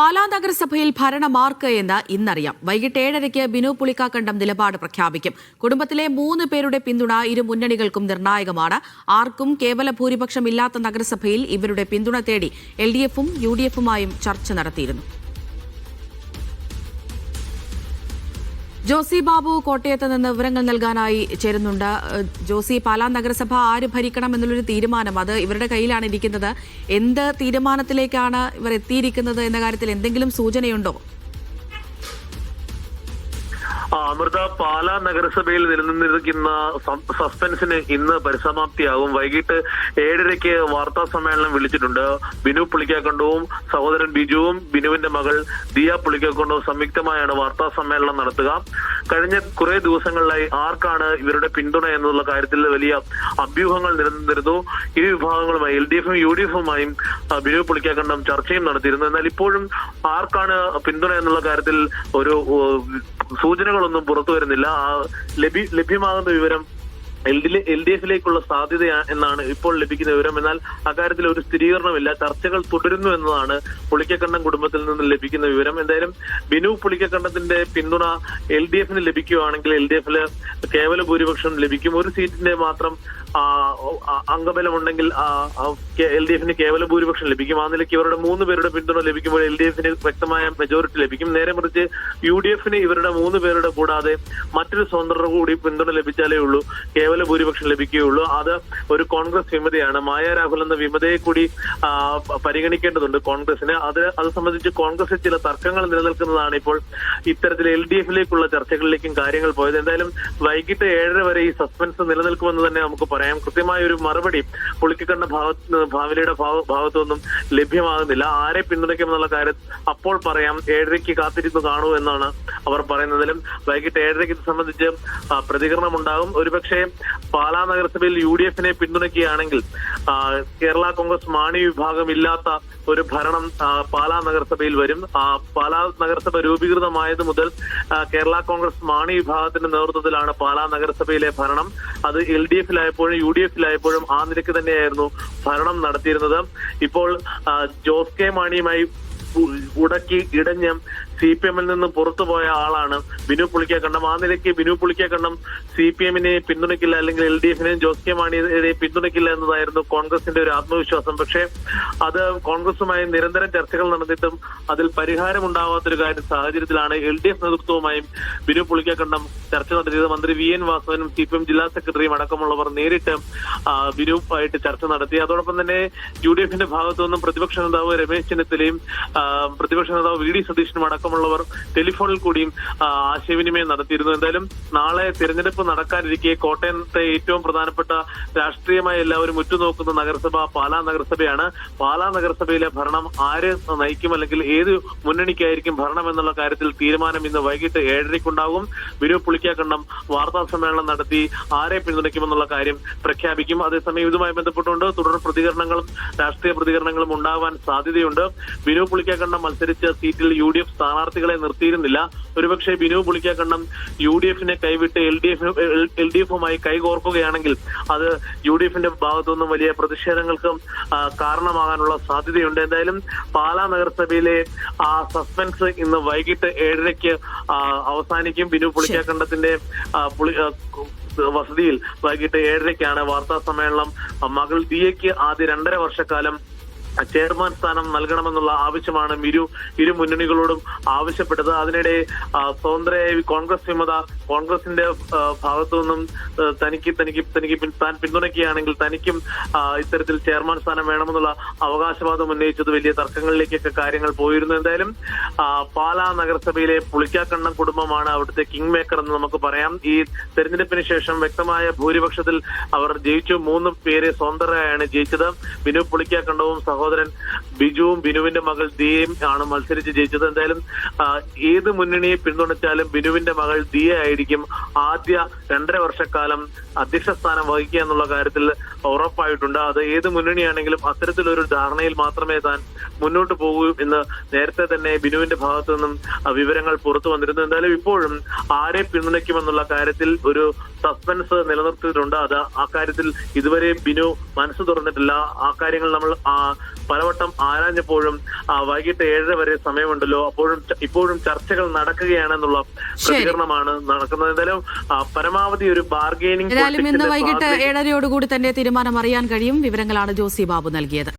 പാലാ നഗരസഭയിൽ ഭരണമാർക്ക് എന്ന് ഇന്നറിയാം. വൈകിട്ട് ഏഴരയ്ക്ക് ബിനു പുളിക്കാക്കണ്ടം നിലപാട് പ്രഖ്യാപിക്കും. കുടുംബത്തിലെ മൂന്ന് പേരുടെ പിന്തുണ ഇരു മുന്നണികൾക്കും നിർണായകമാണ്. ആർക്കും കേവല ഭൂരിപക്ഷം ഇല്ലാത്ത നഗരസഭയിൽ ഇവരുടെ പിന്തുണ തേടി എൽ ഡി എഫും യു ഡി എഫുമായും ചർച്ച നടത്തിയിരുന്നു. ജോസി ബാബു കോട്ടയത്ത് നിന്ന് വിവരങ്ങൾ നൽകാനായി ചേരുന്നുണ്ട്. ജോസി പാലാ നഗരസഭ ആര് ഭരിക്കണം എന്നുള്ളൊരു തീരുമാനം അത് ഇവരുടെ കയ്യിലാണ് ഇരിക്കുന്നത്. എന്ത് തീരുമാനത്തിലേക്കാണ് ഇവർ എത്തിയിരിക്കുന്നത് എന്ന കാര്യത്തിൽ എന്തെങ്കിലും സൂചനയുണ്ടോ? അമൃത പാല നഗരസഭയിൽ നിലനിന്നിരിക്കുന്ന സസ്പെൻസിന് ഇന്ന് പരിസമാപ്തിയാകും. വൈകിട്ട് ഏഴരയ്ക്ക് വാർത്താ സമ്മേളനം വിളിച്ചിട്ടുണ്ട്. ബിനു പുളിക്കാക്കണ്ടവും സഹോദരൻ ബിജുവും ബിനുവിന്റെ മകൾ ദിയ പുളിക്കാക്കണ്ടവും സംയുക്തമായാണ് വാർത്താ സമ്മേളനം നടത്തുക. കഴിഞ്ഞ കുറെ ദിവസങ്ങളിലായി ആർക്കാണ് ഇവരുടെ പിന്തുണ എന്നുള്ള കാര്യത്തിൽ വലിയ അഭ്യൂഹങ്ങൾ നിലനിന്നിരുന്നു. ഇരു വിഭാഗങ്ങളുമായി എൽ ഡി എഫും യു ഡി എഫുമായും ബിനു പുളിക്കാക്കണ്ടം ചർച്ചയും നടത്തിയിരുന്നു. എന്നാൽ ഇപ്പോഴും ആർക്കാണ് പിന്തുണ എന്നുള്ള കാര്യത്തിൽ ഒരു സൂചനകളൊന്നും പുറത്തു വരുന്നില്ല. ആ ലഭ്യ ലഭ്യമാകുന്ന വിവരം എൽ ഡി എൽ ഡി എഫിലേക്കുള്ള സാധ്യത എന്നാണ് ഇപ്പോൾ ലഭിക്കുന്ന വിവരം. എന്നാൽ അക്കാര്യത്തിൽ ഒരു സ്ഥിരീകരണമില്ല. ചർച്ചകൾ തുടരുന്നു എന്നതാണ് പുളിക്കക്കണ്ടം കുടുംബത്തിൽ നിന്ന് ലഭിക്കുന്ന വിവരം. എന്തായാലും ബിനു പുളിക്കക്കണ്ടത്തിന്റെ പിന്തുണ എൽ ഡി എഫിന് ലഭിക്കുകയാണെങ്കിൽ എൽ ഡി എഫിൽ കേവല ഭൂരിപക്ഷം ലഭിക്കും. ഒരു സീറ്റിന്റെ മാത്രം അംഗബലമുണ്ടെങ്കിൽ എൽ ഡി എഫിന് കേവല ഭൂരിപക്ഷം ലഭിക്കും ആ നിലയ്ക്ക് ഇവരുടെ മൂന്ന് പേരുടെ പിന്തുണ ലഭിക്കുമ്പോൾ എൽ ഡി എഫിന് വ്യക്തമായ മെജോറിറ്റി ലഭിക്കും. നേരെ മറിച്ച് യു ഡി എഫിന് ഇവരുടെ മൂന്ന് പേരുടെ കൂടാതെ മറ്റൊരു സ്വതന്ത്രർ കൂടി പിന്തുണ ലഭിച്ചാലേ ഉള്ളൂ കേവല ഭൂരിപക്ഷം ലഭിക്കുകയുള്ളൂ. അത് ഒരു കോൺഗ്രസ് വിമതയാണ്. മായ രാഹുൽ എന്ന വിമതയെ കൂടി പരിഗണിക്കേണ്ടതുണ്ട് കോൺഗ്രസിന് അത് അത് സംബന്ധിച്ച് കോൺഗ്രസിൽ ചില തർക്കങ്ങൾ നിലനിൽക്കുന്നതാണ് ഇപ്പോൾ ഇത്തരത്തിൽ എൽ ഡി എഫിലേക്കുള്ള ചർച്ചകളിലേക്കും കാര്യങ്ങൾ പോയത്. എന്തായാലും വൈകിട്ട് ഏഴര വരെ ഈ സസ്പെൻസ് നിലനിൽക്കുമെന്ന് തന്നെ നമുക്ക് പറയാം. കൃത്യമായ ഒരു മറുപടി പുളിക്കക്കണ്ട ഭാഗത്ത് ഭാവിലയുടെ ഭാവ- ഭാഗത്തുനിന്നും ലഭ്യമാകുന്നില്ല. ആരെ പിന്തുണയ്ക്കുമെന്നുള്ള കാര്യം അപ്പോൾ പറയാം. ഏഴരയ്ക്ക് കാത്തിരുന്ന് കാണൂ എന്നാണ് അവർ പറയുന്നതിലും വൈകിട്ട് ഏഴരയ്ക്ക് ഇത് സംബന്ധിച്ച് പ്രതികരണം ഉണ്ടാകും ഒരുപക്ഷെ പാലാ നഗരസഭയിൽ യു ഡി എഫിനെ പിന്തുണയ്ക്കുകയാണെങ്കിൽ കേരള കോൺഗ്രസ് മാണി വിഭാഗം ഇല്ലാത്ത ഒരു ഭരണം പാലാ നഗരസഭയിൽ വരും. പാലാ നഗരസഭ രൂപീകൃതമായത് മുതൽ കേരള കോൺഗ്രസ് മാണി വിഭാഗത്തിന്റെ നേതൃത്വത്തിലാണ് പാലാ നഗരസഭയിലെ ഭരണം. അത് എൽ ഡി എഫിലായപ്പോഴും യു ഡി എഫിലായപ്പോഴും ആ നിരക്ക് തന്നെയായിരുന്നു ഭരണം നടത്തിയിരുന്നത്. ഇപ്പോൾ ജോസ് കെ മാണിയുമായി ഉടക്കി ഇടഞ്ഞ് സി പി എമ്മിൽ നിന്ന് പുറത്തുപോയ ആളാണ് ബിനു പുളിക്കാക്കണ്ടം. ആ നിലയ്ക്ക് ബിനു പുളിക്കാക്കണ്ടം സി പി എമ്മിനെ പിന്തുണയ്ക്കില്ല അല്ലെങ്കിൽ എൽ ഡി എഫിനെയും ജോസ് കെ മാണിയെ പിന്തുണയ്ക്കില്ല എന്നതായിരുന്നു കോൺഗ്രസിന്റെ ഒരു ആത്മവിശ്വാസം. പക്ഷേ അത് കോൺഗ്രസുമായി നിരന്തരം ചർച്ചകൾ നടന്നിട്ടും അതിൽ പരിഹാരം ഉണ്ടാവാത്തൊരു കാര്യ സാഹചര്യത്തിലാണ് എൽ ഡി എഫ് നേതൃത്വവുമായും ബിനു പുളിക്കാക്കണ്ടം ചർച്ച നടത്തിയത്. മന്ത്രി വി എൻ വാസവനും സി പി എം ജില്ലാ സെക്രട്ടറിയും അടക്കമുള്ളവർ നേരിട്ട് ബിനുവായിട്ട് ചർച്ച നടത്തി. അതോടൊപ്പം തന്നെ യു ഡി എഫിന്റെ ഭാഗത്തു നിന്നും പ്രതിപക്ഷ നേതാവ് രമേശ് ചെന്നിത്തലയും പ്രതിപക്ഷ നേതാവ് വി ഡി സതീശനും അടക്കമുള്ളവർ ടെലിഫോണിൽ കൂടിയും ആശയവിനിമയം നടത്തിയിരുന്നു. എന്തായാലും നാളെ തിരഞ്ഞെടുപ്പ് നടക്കാനിരിക്കെ കോട്ടയത്തെ ഏറ്റവും പ്രധാനപ്പെട്ട രാഷ്ട്രീയമായി എല്ലാവരും ഉറ്റുനോക്കുന്ന നഗരസഭ പാലാ നഗരസഭയാണ്. പാലാ നഗരസഭയിലെ ഭരണം ആര് നയിക്കും അല്ലെങ്കിൽ ഏത് മുന്നണിക്കായിരിക്കും ഭരണം എന്നുള്ള കാര്യത്തിൽ തീരുമാനം ഇന്ന് വൈകിട്ട് ഏഴരയ്ക്കുണ്ടാകും. വിനു പുളിക്കാക്കണ്ടം വാർത്താ സമ്മേളനം നടത്തി ആരെ പിന്തുണയ്ക്കുമെന്നുള്ള കാര്യം പ്രഖ്യാപിക്കും. അതേസമയം ഇതുമായി ബന്ധപ്പെട്ടുകൊണ്ട് തുടർ പ്രതികരണങ്ങളും രാഷ്ട്രീയ പ്രതികരണങ്ങളും ഉണ്ടാവാൻ സാധ്യതയുണ്ട്. ബിനു പുളിക്കാക്കണ്ടം മത്സരിച്ച സീറ്റിൽ യു ഡി എഫ് സ്ഥാനാർത്ഥികളെ നിർത്തിയിരുന്നില്ല. ഒരുപക്ഷെ ബിനു പുളിക്കാക്കണ്ണം യു ഡി എഫിനെ കൈവിട്ട് L D F L D എഫുമായി കൈകോർക്കുകയാണെങ്കിൽ അത് യു ഡി എഫിന്റെ ഭാഗത്തുനിന്നും വലിയ പ്രതിഷേധങ്ങൾക്കും കാരണമാകാനുള്ള സാധ്യതയുണ്ട്. എന്തായാലും പാലാ നഗരസഭയിലെ ആ സസ്പെൻസ് ഇന്ന് വൈകിട്ട് ഏഴരയ്ക്ക് അവസാനിക്കും. ബിനു പുളിക്കാക്കണ്ടത്തിന്റെ പുളി വസതിയിൽ വൈകിട്ട് ഏഴരയ്ക്കാണ് വാർത്താ സമ്മേളനം മകൾ ദിയയ്ക്ക് ആദ്യ രണ്ടര വർഷക്കാലം ചെയർമാൻ സ്ഥാനം നൽകണമെന്നുള്ള ആവശ്യമാണ് ഇരു ഇരു മുന്നണികളോടും ആവശ്യപ്പെട്ടത്. അതിനിടെ സ്വതന്ത്ര കോൺഗ്രസ് വിമത കോൺഗ്രസിന്റെ ഭാഗത്തു നിന്നും തനിക്ക് തനിക്ക് തനിക്ക് താൻ പിന്തുണയ്ക്കുകയാണെങ്കിൽ തനിക്കും ഇത്തരത്തിൽ ചെയർമാൻ സ്ഥാനം വേണമെന്നുള്ള അവകാശവാദം ഉന്നയിച്ചത് വലിയ തർക്കങ്ങളിലേക്കൊക്കെ കാര്യങ്ങൾ പോയിരുന്നു. എന്തായാലും പാലാ നഗരസഭയിലെ പുളിക്കാക്കണ്ണൻ കുടുംബമാണ് അവിടുത്തെ കിങ് മേക്കർ എന്ന് നമുക്ക് പറയാം. ഈ തെരഞ്ഞെടുപ്പിന് ശേഷം വ്യക്തമായ ഭൂരിപക്ഷത്തിൽ അവർ ജയിച്ചു. മൂന്ന് പേരെ സ്വതന്ത്രരായാണ് ജയിച്ചത്. ബിനു പുളിക്കാക്കണ്ണവും ബിജുവും ബിനുവിന്റെ മകൾ ദിയയും ആണ് മത്സരിച്ച് ജയിച്ചത്. എന്തായാലും ഏത് മുന്നണിയെ പിന്തുണച്ചാലും ബിനുവിന്റെ മകൾ ദിയ ആയിരിക്കും ആദ്യ രണ്ടര വർഷക്കാലം അധ്യക്ഷ സ്ഥാനം വഹിക്കുക എന്നുള്ള കാര്യത്തിൽ ഉറപ്പായിട്ടുണ്ട്. അത് ഏത് മുന്നണിയാണെങ്കിലും അത്തരത്തിലൊരു ധാരണയിൽ മാത്രമേ താൻ മുന്നോട്ട് പോകൂ എന്ന് നേരത്തെ തന്നെ ബിനുവിന്റെ ഭാഗത്തു നിന്നും വിവരങ്ങൾ പുറത്തു വന്നിരുന്നു. എന്തായാലും ഇപ്പോഴും ആരെ പിന്തുണയ്ക്കുമെന്നുള്ള കാര്യത്തിൽ ഒരു സസ്പെൻസ് നിലനിർത്തിയിട്ടുണ്ട്. അത് ആ കാര്യത്തിൽ ഇതുവരെ ബിനു മനസ്സ് തുറന്നിട്ടില്ല. ആ കാര്യങ്ങൾ നമ്മൾ പലവട്ടം ആരാഞ്ഞപ്പോഴും വൈകിട്ട് ഏഴര വരെ സമയമുണ്ടല്ലോ. അപ്പോഴും ഇപ്പോഴും ചർച്ചകൾ നടക്കുകയാണെന്നുള്ള പ്രതികരണമാണ് നടക്കുന്നത്. എന്തായാലും പരമാവധി ഒരു ബാർഗെയിനിങ് ഇന്ന് വൈകിട്ട് ഏഴരയോടുകൂടി തന്നെ തീരുമാനം അറിയാൻ കഴിയും. വിവരങ്ങളാണ് ജോസി ബാബു നൽകിയത്.